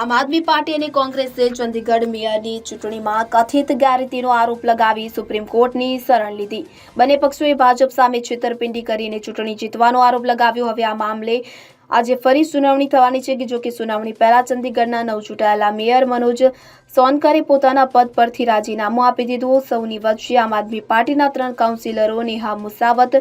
આમ આદમી પાર્ટી અને કોંગ્રેસે ચંદીગઢ મેયરની ચૂંટણીમાં કથિત ગેરરીતિનો આરોપ લગાવી સુપ્રીમ કોર્ટની શરણ લીધી. બંને પક્ષોએ ભાજપ સામે છેતરપિંડી કરીને ચૂંટણી જીતવાનો આરોપ લગાવ્યો. હવે આ મામલે આજે ફરી સુનાવણી થવાની છે કે જો કે સુનાવણી પહેલા ચંદીગઢના નવ ચૂંટાયેલા મેયર મનોજ સોનકરે પોતાના પદ પરથી રાજીનામું આપી દીધું. સૌની વચ્ચે આમ આદમી પાર્ટીના ત્રણ કાઉન્સિલરો નેહા મુસાવત,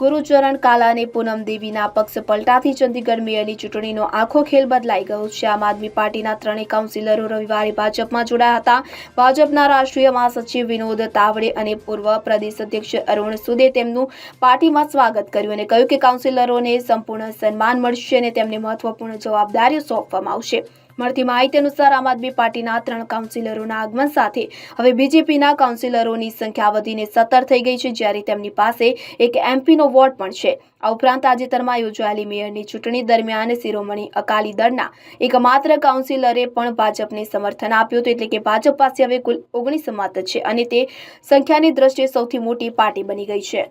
ગુરુચરણ કાલા અને પૂનમ દેવીના પક્ષ પલટાથી ચંદીગઢ મેયરની ચૂંટણીનો આખો ખેલ બદલાઈ ગયો છે. આમ આદમી પાર્ટીના ત્રણેય કાઉન્સિલરો રવિવારે ભાજપમાં જોડાયા હતા. ભાજપના રાષ્ટ્રીય મહાસચિવ વિનોદ તાવડે અને પૂર્વ પ્રદેશ અધ્યક્ષ અરુણ સુદે તેમનું પાર્ટીમાં સ્વાગત કર્યું અને કહ્યું કે કાઉન્સિલરોને સંપૂર્ણ સન્માન મળશે. અને તેમને મહત્વપૂર્ણ જવાબદારીઓ સોંપવામાં આવશે. મળતી માહિતી અનુસાર આમ આદમી પાર્ટીના ત્રણ કાઉન્સિલરોના આગમન સાથે હવે બીજેપીના કાઉન્સિલરોની સંખ્યા વધીને સત્તર થઈ ગઈ છે, જ્યારે તેમની પાસે એક એમપીનો વોર્ડ પણ છે. આ ઉપરાંત તાજેતરમાં યોજાયેલી મેયરની ચૂંટણી દરમિયાન શિરોમણી અકાલી દળના એકમાત્ર કાઉન્સિલરે પણ ભાજપને સમર્થન આપ્યું હતું, એટલે કે ભાજપ પાસે હવે કુલ ઓગણીસ મત છે અને તે સંખ્યાની દ્રષ્ટિએ સૌથી મોટી પાર્ટી બની ગઈ છે.